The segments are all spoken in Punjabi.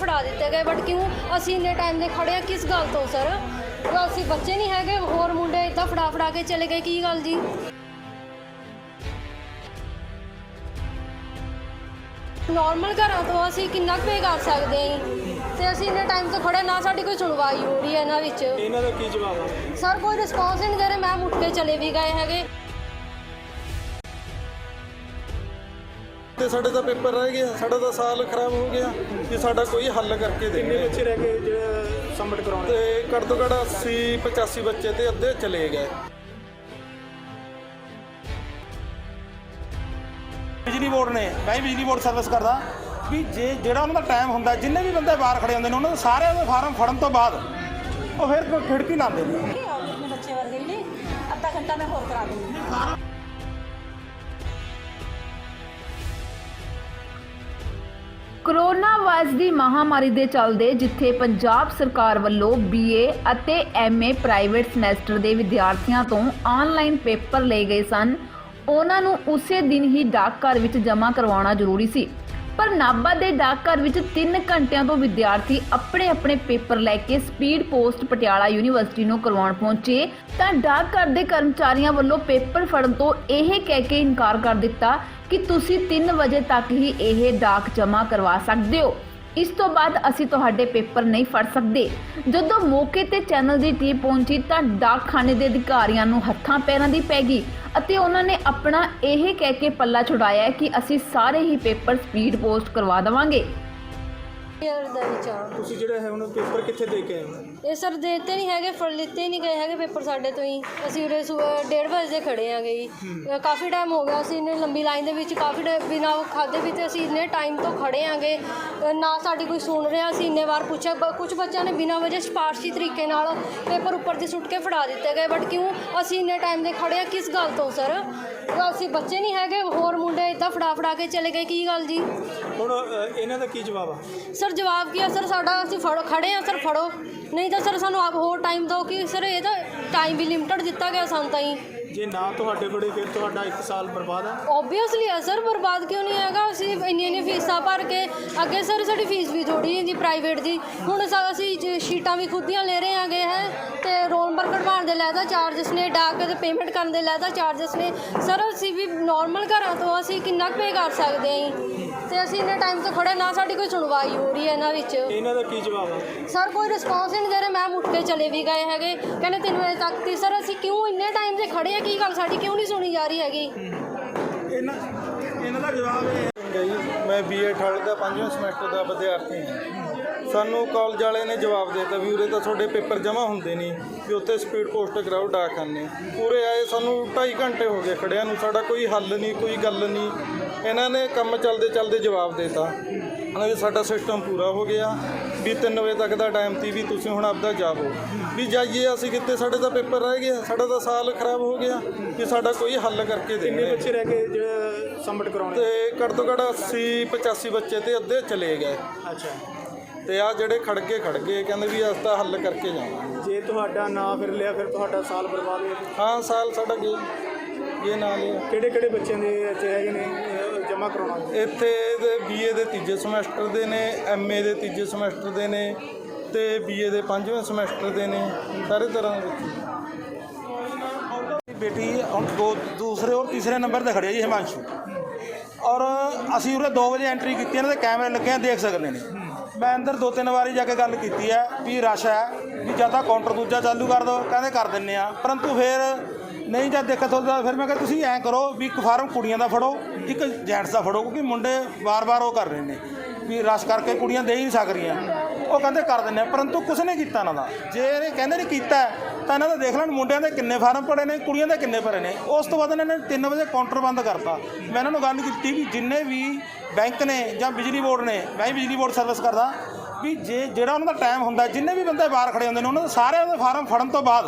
ਫੜਾ ਦਿੱਤੇ ਗਏ ਬਟ ਕਿਉਂ? ਅਸੀਂ ਇੰਨੇ ਟਾਈਮ ਦੇ ਖੜੇ ਆ ਕਿਸ ਗੱਲ ਤੋਂ ਸਰ ਅਸੀਂ ਬੱਚੇ ਨਹੀਂ ਹੈਗੇ ਹੋਰ ਮੁੰਡੇ ਇਦਾਂ ਫੜਾ ਫੜਾ ਕੇ ਚਲੇ ਗਏ ਕੀ ਗੱਲ ਜੀ? ਨਾਰਮਲ ਘਰਾਂ ਤੋਂ ਅਸੀਂ ਕਿੰਨਾ ਕੁ ਪੇ ਕਰ ਸਕਦੇ ਹਾਂ ਜੀ? ਤੇ ਅਸੀਂ ਇੰਨੇ ਟਾਈਮ ਤੋਂ ਖੜੇ ਨਾ ਸਾਡੀ ਕੋਈ ਸੁਣਵਾਈ ਹੋ ਰਹੀ ਹੈ ਇਹਨਾਂ ਵਿੱਚ। ਇਹਨਾਂ ਦਾ ਕੀ ਜਵਾਬ ਆ? ਸਰ ਕੋਈ ਰਿਸਪੌਂਸ ਹੀ ਨਹੀਂ ਦੇ ਰਹੇ ਮੈਮ ਉੱਠ ਕੇ ਚਲੇ ਵੀ ਗਏ ਹੈਗੇ। ਤੇ ਸਾਡੇ ਤਾਂ ਪੇਪਰ ਰਹਿ ਗਿਆ ਸਾਡਾ ਤਾਂ ਸਾਲ ਖਰਾਬ ਹੋ ਗਿਆ ਕਿ ਸਾਡਾ ਕੋਈ ਹੱਲ ਕਰਕੇ ਕਿੰਨੇ ਦੇਣੇ ਬੱਚੇ ਰਹਿ ਗਏ ਜਿਹੜਾ ਸਬਮਿਟ ਕਰਾਉਣੇ? ਤੇ ਘੱਟ ਤੋਂ ਘੱਟ 80 85 ਬੱਚੇ ਤੇ ਅੱਧੇ ਚਲੇ ਗਏ। ਬਿਜਲੀ ਬੋਰਡ ਨੇ ਮੈਂ ਬਿਜਲੀ ਬੋਰਡ ਸਰਵਿਸ ਕਰਦਾ। ਵੀ ਜੇ ਜਿਹੜਾ ਉਹਨਾਂ ਦਾ ਟਾਈਮ ਹੁੰਦਾ ਜਿੰਨੇ ਵੀ ਬੰਦੇ ਬਾਹਰ ਖੜੇ ਹੁੰਦੇ ਨੇ ਉਹਨਾਂ ਦੇ ਸਾਰਿਆਂ ਦੇ ਫਾਰਮ ਫੜਨ ਤੋਂ ਬਾਅਦ ਉਹ ਫਿਰ ਖਿੜਕੀ ਲਾਉਂਦੇ ਨੇ। ਆਪਣੇ ਬੱਚੇ ਵਰਗੇ ਨੇ ਅੱਧਾ ਘੰਟਾ ਮੈਂ ਹੋਰ ਕਰਾ ਦੂੰਗੀ। ਕਰੋਨਾ ਵਾਇਰਸ ਦੀ ਮਹਾਮਾਰੀ ਦੇ ਚੱਲਦੇ ਜਿੱਥੇ ਪੰਜਾਬ ਸਰਕਾਰ ਵੱਲੋਂ BA ਅਤੇ MA ਪ੍ਰਾਈਵੇਟ ਸਮੈਸਟਰ ਦੇ ਵਿਦਿਆਰਥੀਆਂ ਤੋਂ ਆਨਲਾਈਨ ਪੇਪਰ ਲਏ ਗਏ ਸਨ, ਉਹਨਾਂ ਨੂੰ ਉਸੇ ਦਿਨ ਹੀ ਡਾਕਘਰ ਵਿੱਚ ਜਮ੍ਹਾਂ ਕਰਵਾਉਣਾ ਜ਼ਰੂਰੀ ਸੀ। ਪਰ ਨਾਭਾ ਦੇ ਡਾਕਘਰ ਵਿੱਚ 3 ਘੰਟਿਆਂ ਤੋਂ ਵਿਦਿਆਰਥੀ ਆਪਣੇ ਆਪਣੇ ਪੇਪਰ ਲੈ ਕੇ ਸਪੀਡ ਪੋਸਟ ਪਟਿਆਲਾ ਯੂਨੀਵਰਸਿਟੀ ਨੂੰ ਕਰਵਾਉਣ ਪਹੁੰਚੇ। ਤਾਂ ਡਾਕਘਰ ਦੇ ਕਰਮਚਾਰੀਆਂ ਵੱਲੋਂ ਪੇਪਰ ਫੜਨ ਤੋਂ ਇਹ ਕਹਿ ਕੇ ਇਨਕਾਰ ਕਰ ਦਿੱਤਾ ਕਿ ਤੁਸੀਂ 3 ਵਜੇ ਤੱਕ ਹੀ ਇਹ ਡਾਕ ਜਮ੍ਹਾਂ ਕਰਵਾ ਸਕਦੇ ਹੋ। ਇਸ ਤੋਂ ਬਾਅਦ ਅਸੀਂ ਤੁਹਾਡੇ ਪੇਪਰ ਨਹੀਂ ਫੜ ਸਕਦੇ। ਜਦੋਂ ਮੌਕੇ ਤੇ ਚੈਨਲ ਦੀ ਟੀਮ ਪਹੁੰਚੀ ਤਾਂ ਡਾਕਖਾਨੇ ਦੇ ਅਧਿਕਾਰੀਆਂ ਨੂੰ ਹੱਥਾਂ ਪੈਰਾਂ ਦੀ ਪੈ ਗਈ ਅਤੇ ਉਹਨਾਂ ਨੇ ਆਪਣਾ ਇਹ ਕਹਿ ਕੇ ਪੱਲਾ ਛੁਡਾਇਆ ਕਿ ਅਸੀਂ ਸਾਰੇ ਹੀ ਪੇਪਰ ਸਪੀਡ ਪੋਸਟ ਕਰਵਾ ਦੇਵਾਂਗੇ। ਯਾਰ ਦਾ ਵਿਚਾਰ ਤੁਸੀਂ ਜਿਹੜਾ ਹੈ ਹੁਣ ਪੇਪਰ ਕਿੱਥੇ ਦੇ ਕੇ ਆਏ ਹੋ? ਇਹ ਸਰ ਦੇਤੇ ਨਹੀਂ ਹੈਗੇ ਫੜ ਲਿੱਤੇ ਨਹੀਂ ਗਏ ਹੈਗੇ ਪੇਪਰ ਸਾਡੇ ਤੋਂ ਹੀ। ਅਸੀਂ ਉਰੇ ਸਵੇਰ ਡੇਢ ਵਜੇ ਦੇ ਖੜੇ ਆਂਗੇ ਜੀ। ਅ, ਕਾਫੀ ਟਾਈਮ ਹੋ ਗਿਆ ਅਸੀਂ ਇੰਨੇ ਲੰਬੀ ਲਾਈਨ ਦੇ ਵਿੱਚ ਕਾਫੀ ਟਾਈਮ ਬਿਨਾਂ ਖਾਦੇ ਵੀ ਤੇ ਅਸੀਂ ਇੰਨੇ ਟਾਈਮ ਤੋਂ ਖੜੇ ਆਂਗੇ। ਅ, ਨਾ ਸਾਡੀ ਕੋਈ ਸੁਣ ਰਿਹਾ ਅਸੀਂ ਇੰਨੇ ਵਾਰ ਪੁੱਛਿਆ। ਬ- ਕੁਝ ਬੱਚਿਆਂ ਨੇ ਬਿਨਾਂ ਵਜ੍ਹਾ ਸਿਫਾਰਸ਼ੀ ਤਰੀਕੇ ਨਾਲ ਪੇਪਰ ਉੱਪਰ ਦੀ ਸੁੱਟ ਕੇ ਫੜਾ ਦਿੱਤੇ ਗਏ। ਬਟ ਕਿਉਂ ਅਸੀਂ ਇੰਨੇ ਟਾਈਮ ਦੇ ਖੜੇ ਆ? ਕਿਸ ਗੱਲ ਤੋਂ ਸਰ? ਅਸੀਂ ਬੱਚੇ ਨਹੀਂ ਹੈਗੇ ਹੋਰ ਮੁੰਡੇ ਇਦਾਂ ਫੜਾ ਫੜਾ ਕੇ ਚਲੇ ਗਏ ਕੀ ਗੱਲ ਜੀ? ਹੁਣ ਅ, ਇਹਨਾਂ ਦਾ ਕੀ ਜਵਾਬ ਆ? ਸਰ ਜਵਾਬ ਕੀ ਹੈ ਸਰ ਸਾਡਾ ਅਸੀਂ ਫੜੋ ਖੜੇ ਆ ਸਰ ਫੜੋ। ਨਹੀਂ ਤਾਂ ਸਰ ਸਾਨੂੰ ਆਪ ਹੋਰ ਟਾਈਮ ਦਿਓ ਕਿ ਸਰ ਇਹ ਤਾਂ ਟਾਈਮ ਵੀ ਲਿਮਟਡ ਦਿੱਤਾ ਗਿਆ ਸਾਨੂੰ ਤਾਂ ਹੀ। ਜੇ ਨਾ ਤੁਹਾਡੇ ਕੋਲੇ ਫਿਰ ਤੁਹਾਡਾ 1 ਸਾਲ ਬਰਬਾਦ ਹੈ। ਓਬਵੀਅਸਲੀ ਅਸਰ ਬਰਬਾਦ ਕਿਉਂ ਨਹੀਂ ਹੈਗਾ? ਅਸੀਂ ਇੰਨੀ ਇੰਨੀ ਫੀਸਾਂ ਭਰ ਕੇ ਅੱਗੇ ਸਰ ਸਾਡੀ ਫੀਸ ਵੀ ਥੋੜੀ ਜੀ ਪ੍ਰਾਈਵੇਟ ਦੀ ਹੁਣ ਅਸੀਂ ਜ- ਸ਼ੀਟਾਂ ਵੀ ਖੁਦ ਲੈ ਰਹੇ ਹਾਂਗੇ ਹੈ ਤੇ ਰੋਲ ਨੰਬਰ ਕਢਵਾਉਣ ਦੇ ਲੈਦਾ ਚਾਰਜਸ ਨੇ ਡਾਕ ਤੇ ਪੇਮੈਂਟ ਕਰਨ ਦੇ ਲੈਦਾ ਚਾਰਜਸ ਨੇ। ਸਰ ਅਸੀਂ ਵੀ ਨਾਰਮਲ ਘਰਾਂ ਤੋਂ ਅਸੀਂ ਕਿੰਨਾ ਪੇ ਕਰ ਸਕਦੇ ਹਾਂ ਤੇ ਅਸੀਂ ਇੰਨੇ ਟਾਈਮ ਤੋਂ ਖੜੇ ਨਾ ਸਾਡੀ ਕੋਈ ਸੁਣਵਾਈ ਹੋ ਰਹੀ ਹੈ ਇਹਨਾਂ ਵਿੱਚ। ਇਹਨਾਂ ਦਾ ਕੀ ਜਵਾਬ ਹੈ ਸਰ ਕੋਈ ਰਿਸਪੌਂਸ ਹੀ ਨਹੀਂ ਦੇ ਰਹੇ। ਮੈਮ ਉੱਠ ਕੇ ਚਲੇ ਵੀ ਗਏ ਹੈਗੇ। ਕਹਿੰਦੇ 3 ਵਜੇ ਤੱਕ ਤੇ ਸਰ ਅਸੀਂ ਕਿਉਂ ਇੰਨੇ ਟਾਈਮ ਤੇ ਖੜੇ ਆ ਕੀ ਗੱਲ ਸਾਡੀ ਕਿਉਂ ਨਹੀਂ ਸੁਣੀ ਜਾ ਰਹੀ ਹੈਗੀ? ਇਹਨਾਂ ਇਹਨਾਂ ਦਾ ਜਵਾਬ ਇਹ ਹੁੰਦਾ ਜੀ ਮੈਂ ਬੀਏ ਠਾਲ ਦਾ ਪੰਜਵੇਂ ਸਮੈਸਟਰ ਦਾ ਵਿਦਿਆਰਥੀ ਹਾਂ। ਸਾਨੂੰ ਕਾਲਜ ਵਾਲੇ ਨੇ ਜਵਾਬ ਦਿੱਤਾ ਵੀ ਉਰੇ ਤਾਂ ਤੁਹਾਡੇ ਪੇਪਰ ਜਮ੍ਹਾਂ ਹੁੰਦੇ ਨਹੀਂ ਵੀ ਉੱਥੇ ਸਪੀਡ ਪੋਸਟ ਕਰਾਓ ਡਾਕਖਾਨੇ ਪੂਰੇ ਆਏ ਸਾਨੂੰ 2.5 ਘੰਟੇ ਹੋ ਗਏ ਖੜਿਆਂ ਨੂੰ ਸਾਡਾ ਕੋਈ ਹੱਲ ਨਹੀਂ ਕੋਈ ਗੱਲ ਨਹੀਂ। ਇਹਨਾਂ ਨੇ ਕੰਮ ਚੱਲਦੇ ਚੱਲਦੇ ਜਵਾਬ ਦਿੱਤਾ। ਉਹਨਾਂ ਵੀ ਸਾਡਾ ਸਿਸਟਮ ਪੂਰਾ ਹੋ ਗਿਆ। ਵੀ 3 ਵਜੇ ਤੱਕ ਦਾ ਟਾਈਮ ਸੀ ਵੀ ਤੁਸੀਂ ਹੁਣ ਆਪਦਾ ਜਾਵੋ। ਵੀ ਜਾਈਏ ਅਸੀਂ ਕਿਤੇ ਸਾਡੇ ਤਾਂ ਪੇਪਰ ਰਹਿ ਗਿਆ ਸਾਡਾ ਤਾਂ ਸਾਲ ਖਰਾਬ ਹੋ ਗਿਆ ਕਿ ਸਾਡਾ ਕੋਈ ਹੱਲ ਕਰਕੇ ਕਿੰਨੇ ਦੇਣੇ ਬੱਚੇ ਰਹਿ ਗਏ ਜਿਹੜਾ ਸਬਮਿਟ ਕਰਾਉਣੇ? ਤੇ ਘੱਟ ਤੋਂ ਘੱਟ 80 85 ਬੱਚੇ ਤੇ ਅੱਧੇ ਚਲੇ ਗਏ। ਅੱਛਾ। ਤੇ ਆ ਜਿਹੜੇ ਖੜ ਗਏ ਖੜ ਗਏ ਕਹਿੰਦੇ ਵੀ ਅਸੀਂ ਤਾਂ ਹੱਲ ਕਰਕੇ ਜਾਵਾਂਗੇ। ਜੇ ਤੁਹਾਡਾ ਨਾਂ ਫਿਰ ਲਿਆ ਫਿਰ ਤੁਹਾਡਾ ਸਾਲ ਬਰਬਾਦ ਹੋ ਗਿਆ ਹਾਂ ਸਾਲ ਸਾਡਾ ਗਿਆ ਇਹ ਨਾਲ। ਕਿਹੜੇ ਕਿਹੜੇ ਬੱਚਿਆਂ ਦੇ ਇੱਥੇ ਹੈਗੇ ਨੇ? ਜਮ੍ਹਾਂ ਕਰਾਉਣਾ ਇੱਥੇ ਦੇ ਬੀਏ ਦੇ ਤੀਜੇ ਸਮੈਸਟਰ ਦੇ ਨੇ ਐਮਏ ਦੇ ਤੀਜੇ ਸਮੈਸਟਰ ਦੇ ਨੇ ਤੇ ਬੀਏ ਦੇ ਪੰਜਵੇਂ ਸਮੈਸਟਰ ਦੇ ਨੇ ਸਾਰੇ ਤਰ੍ਹਾਂ ਦੇ ਬੱਚੇ। ਬੇਟੀ ਹੁਣ ਦੋ ਦੂਸਰੇ ਔਰ ਤੀਸਰੇ ਨੰਬਰ ਤੇ ਖੜਿਆ ਜੀ ਹਿਮਾਂਸ਼ੂ। ਔਰ ਅਸੀਂ ਉਰੇ 2 ਵਜੇ ਐਂਟਰੀ ਕੀਤੀ ਇਹਨਾਂ ਦੇ ਕੈਮਰੇ ਲੱਗੇ ਆ ਦੇਖ ਸਕਦੇ ਨੇ। ਮੈਂ ਅੰਦਰ ਦੋ ਤਿੰਨ ਵਾਰੀ ਜਾ ਕੇ ਗੱਲ ਕੀਤੀ ਹੈ ਵੀ ਰਸ਼ ਹੈ, ਵੀ ਜਾਂ ਤਾਂ ਕਾਊਂਟਰ ਦੂਜਾ ਚਾਲੂ ਕਰ ਦਿਓ, ਕਹਿੰਦੇ ਕਰ ਦਿੰਨੇ ਆ ਪਰੰਤੂ ਫਿਰ ਨਹੀਂ ਜਦ ਦਿੱਕਤ ਹੁੰਦਾ ਫਿਰ ਮੈਂ ਕਿਹਾ, ਤੁਸੀਂ ਐਂ ਕਰੋ ਵੀ ਇੱਕ ਫਾਰਮ ਕੁੜੀਆਂ ਦਾ ਫੜੋ, ਇੱਕ ਜੈਂਟਸ ਦਾ ਫੜੋ, ਕਿਉਂਕਿ ਮੁੰਡੇ ਵਾਰ-ਵਾਰ ਉਹ ਕਰ ਰਹੇ ਨੇ ਵੀ ਰਸ਼ ਕਰਕੇ ਕੁੜੀਆਂ ਦੇ ਹੀ ਨਹੀਂ ਸਕ ਰਹੀਆਂ ਉਹ ਕਹਿੰਦੇ ਕਰ ਦਿੰਨੇ ਆ ਪਰੰਤੂ ਕੁਛ ਨਹੀਂ ਕੀਤਾ ਇਹਨਾਂ ਦਾ। ਜੇ ਇਹ ਕਹਿੰਦੇ ਨੇ ਕੀਤਾ ਤਾਂ ਇਹਨਾਂ ਦਾ ਦੇਖ ਲੈਣ, ਮੁੰਡਿਆਂ ਦੇ ਕਿੰਨੇ ਫਾਰਮ ਭਰੇ ਨੇ, ਕੁੜੀਆਂ ਦੇ ਕਿੰਨੇ ਭਰੇ ਨੇ। ਉਸ ਤੋਂ ਬਾਅਦ ਇਹਨਾਂ ਨੇ 3 ਵਜੇ ਕਾਊਂਟਰ ਬੰਦ ਕਰਤਾ। ਮੈਂ ਇਹਨਾਂ ਨੂੰ ਗੱਲ ਕੀਤੀ ਵੀ ਜਿੰਨੇ ਵੀ ਬੈਂਕ ਨੇ ਜਾਂ ਬਿਜਲੀ ਬੋਰਡ ਨੇ, ਮੈਂ ਵੀ ਬਿਜਲੀ ਬੋਰਡ ਸਰਵਿਸ ਕਰਦਾ। ਵੀ ਜੇ ਜਿਹੜਾ ਉਹਨਾਂ ਦਾ ਟਾਈਮ ਹੁੰਦਾ, ਜਿੰਨੇ ਵੀ ਬੰਦੇ ਬਾਹਰ ਖੜੇ ਹੁੰਦੇ ਨੇ, ਉਹਨਾਂ ਦੇ ਸਾਰਿਆਂ ਦੇ ਫਾਰਮ ਫੜਨ ਤੋਂ ਬਾਅਦ,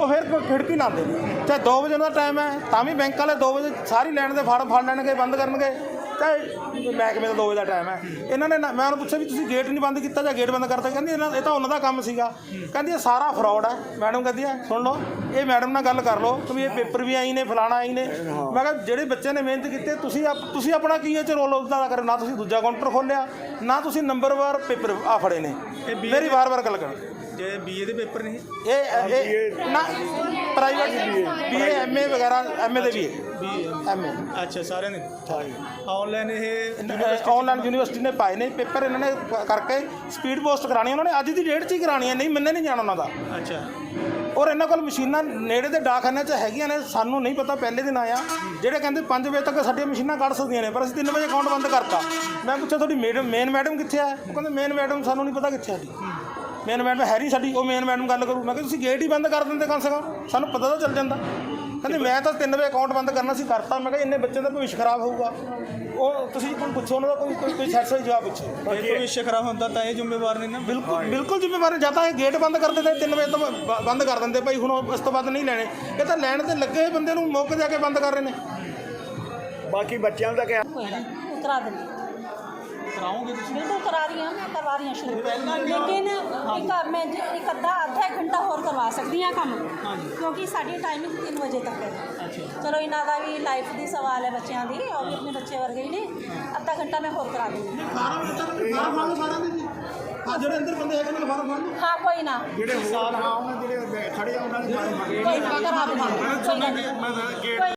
ਉਹ ਫਿਰ ਖਿੜਕੀ ਲਾਉਂਦੇ ਨੇ। ਚਾਹੇ 2 ਵਜੇ ਦਾ ਟਾਈਮ ਹੈ, ਤਾਂ ਵੀ ਬੈਂਕ ਵਾਲੇ 2 ਵਜੇ ਸਾਰੀ ਲੈਣ ਦੇ ਫਾਰਮ ਫੜ ਲੈਣਗੇ, ਬੰਦ ਕਰਨਗੇ। ਚਾਹੇ ਮਹਿਕਮੇ ਦਾ 2 ਵਜੇ ਦਾ ਟਾਈਮ ਹੈ। ਇਹਨਾਂ ਨੇ ਨਾ- ਮੈਂ ਉਹਨੂੰ ਪੁੱਛਿਆ ਵੀ ਤੁਸੀਂ ਗੇਟ ਨਹੀਂ ਬੰਦ ਕੀਤਾ ਜਾਂ ਗੇਟ ਬੰਦ ਕਰਤਾ? ਕਹਿੰਦੀ ਇਹਨਾਂ ਇਹ ਤਾਂ ਉਹਨਾਂ ਦਾ ਕੰਮ ਸੀਗਾ। ਕਹਿੰਦੀ ਇਹ ਸਾਰਾ ਫਰਾਡ ਹੈ। ਮੈਡਮ ਕਹਿੰਦੀ ਹੈ ਸੁਣ ਲਓ ਇਹ ਮੈਡਮ ਨਾਲ ਗੱਲ ਕਰ ਲਓ ਕਿ ਵੀ ਇਹ ਪੇਪਰ ਵੀ ਆਈ ਨੇ ਫਲਾਣਾ ਆਈ ਨੇ। ਮੈਂ ਕਿਹਾ ਜਿਹੜੇ ਬੱਚੇ ਨੇ ਮਿਹਨਤ ਕੀਤੀ ਤੁਸੀਂ ਆਪ- ਤੁਸੀਂ ਆਪਣਾ ਕੀ ਇਹ ਚ ਰੋਲ ਉਹਦਾ ਕਰ? ਨਾ ਤੁਸੀਂ ਦੂਜਾ ਕਾਊਂਟਰ ਖੋਲਿਆ ਨਾ ਤੁਸੀਂ ਨੰਬਰਵਾਰ ਪੇਪਰ ਆ ਫੜੇ ਨੇ। ਮੇਰੀ ਵਾਰ-ਵਾਰ ਗੱਲ ਕਰ। ਜੇ ਬੀਏ ਦੇ ਪੇਪਰ ਨਹੀਂ ਇਹ? ਇਹ ਨਾ ਪ੍ਰਾਈਵੇਟ ਬੀਏ ਐਮਏ ਵਗੈਰਾ ਐਮਏ ਦੇ ਵੀ ਹੈ ਐਮਏ ਅੱਛਾ ਸਾਰਿਆਂ ਨੇ ਆਨਲਾਈਨ ਇਹ ਆਨਲਾਈਨ ਯੂਨੀਵਰਸਿਟੀ ਨੇ ਪਾਏ ਨੇ ਪੇਪਰ ਇਹਨਾਂ ਨੇ ਕਰਕੇ ਸਪੀਡ ਪੋਸਟ ਕਰਾਣੀ ਉਹਨਾਂ ਨੇ ਅੱਜ ਦੀ ਡੇਟ 'ਚ ਹੀ ਕਰਾਣੀ ਹੈ ਨਹੀਂ ਮੰਨੇ ਨਹੀਂ ਜਾਣਾ ਉਹਨਾਂ ਦਾ। ਅੱਛਾ। ਔਰ ਇਹਨਾਂ ਕੋਲ ਮਸ਼ੀਨਾਂ ਨੇੜੇ ਦੇ ਡਾਕਖਾਨਿਆਂ 'ਚ ਹੈਗੀਆਂ ਨੇ ਸਾਨੂੰ ਨਹੀਂ ਪਤਾ ਪਹਿਲੇ ਦਿਨ ਆਇਆ ਜਿਹੜੇ ਕਹਿੰਦੇ 5 ਵਜੇ ਤੱਕ ਸਾਡੀਆਂ ਮਸ਼ੀਨਾਂ ਕੱਢ ਸਕਦੀਆਂ ਨੇ ਪਰ ਅਸੀਂ 3 ਵਜੇ ਅਕਾਊਂਟ ਬੰਦ ਕਰਤਾ। ਮੈਂ ਪੁੱਛਿਆ ਤੁਹਾਡੀ ਮੈਡਮ ਮੇਨ ਮੈਡਮ ਕਿੱਥੇ ਆ? ਉਹ ਕਹਿੰਦੇ ਮੇਨ ਮੈਡਮ ਸਾਨੂੰ ਨਹੀਂ ਪਤਾ ਕਿੱਥੇ ਆ ਸਾਡੀ। ਮੇਨ ਮੈਡਮ ਹੈ ਨਹੀਂ ਸਾਡੀ ਉਹ ਮੇਨ ਮੈਡਮ ਗੱਲ ਕਰੂ। ਮੈਂ ਕਿਹਾ ਤੁਸੀਂ ਗੇਟ ਹੀ ਬੰਦ ਕਰ ਦਿੰਦੇ ਕਮ ਸੇ ਕਮ। ਸਾਨੂੰ ਪਤਾ ਤਾਂ ਚੱਲ ਜਾਂਦਾ। ਕਹਿੰਦੇ ਮੈਂ ਤਾਂ 3 ਵਜੇ ਅਕਾਊਂਟ ਬੰਦ ਕਰਨਾ ਸੀ ਕਰਤਾ। ਮੈਂ ਕਿਹਾ ਇੰਨੇ ਬੱਚਿਆਂ ਦਾ ਭਵਿੱਖ ਖਰਾਬ ਹੋਊਗਾ। ਉਹ ਤੁਸੀਂ ਕੋਈ ਪੁੱਛੋ ਉਹਨਾਂ ਦਾ ਕੋਈ ਕੋਈ ਕੋਈ ਸੈਟਿਸਫਾਈ ਜਵਾਬ ਪੁੱਛੋ। ਇਹ ਭਵਿੱਖ ਖਰਾਬ ਹੁੰਦਾ ਤਾਂ ਇਹ ਜ਼ਿੰਮੇਵਾਰ ਨੇ ਨਾ। ਬਿਲਕੁਲ ਬਿਲਕੁਲ ਜ਼ਿੰਮੇਵਾਰ ਹੈ। ਜਾਂ ਤਾਂ ਇਹ ਗੇਟ ਬੰਦ ਕਰ ਦਿੰਦੇ 3 ਵਜੇ ਤੋਂ ਬੰਦ ਕਰ ਦਿੰਦੇ। ਭਾਈ ਹੁਣ ਇਸ ਤੋਂ ਬਾਅਦ ਨਹੀਂ ਲੈਣੇ। ਇਹ ਤਾਂ ਲੈਣ ਤੇ ਲੱਗੇ ਹੋਏ ਬੰਦੇ ਨੂੰ ਮੌਕੇ ਜਾ ਕੇ ਬੰਦ ਕਰ ਰਹੇ ਨੇ। ਬਾਕੀ ਬੱਚਿਆਂ ਦਾ ਕਿਆ ਕੋਈ ਨਾ ਉਹ ਕਰਾ ਦਿੰਦੀ ਕਰਾਉਂਗੇ ਤੁਸੀਂ? ਬਿਲਕੁਲ ਕਰਾ ਰਹੀ ਹਾਂ ਮੈਂ ਕਰਵਾ ਰਹੀ ਹਾਂ ਸ਼ੁਰੂ। ਲੇਕਿਨ ਇੱਕ ਮੈਂ ਜ- ਇੱਕ ਅੱਧਾ ਅੱਧਾ ਇੱਕ ਘੰਟਾ ਹੋਰ ਕਰਵਾ ਸਕਦੀ ਹਾਂ ਕੰਮ ਕਿਉਂਕਿ ਸਾਡੀ ਟਾਈਮਿੰਗ 3 ਵਜੇ ਤੱਕ ਹੈ। ਚਲੋ ਇਹਨਾਂ ਦਾ ਵੀ ਲਾਈਫ ਦੀ ਸਵਾਲ ਹੈ ਬੱਚਿਆਂ ਦੀ ਉਹ ਵੀ ਆਪਣੇ ਬੱਚੇ ਵਰਗੇ ਹੀ ਨੇ। ਅੱਧਾ ਘੰਟਾ ਮੈਂ ਹੋਰ ਕਰਾ ਦੂੰਗੀ। ਜਿਹੜੇ ਅੰਦਰ ਬੰਦੇ ਹੈਗੇ ਨੇ ਫਾਰਮ ਫਾਰਮ ਹਾਂ ਕੋਈ ਨਾ। ਜਿਹੜੇ ਹੋਰ ਹਾਂ ਉਹਨਾਂ ਜਿਹੜੇ ਖੜੇ ਆ ਉਹਨਾਂ ਦੇ ਬਾਰੇ ਕੋਈ ਨਾ ਕਰਾ ਦੂੰਗੀ। ਕੋਈ ਨਾ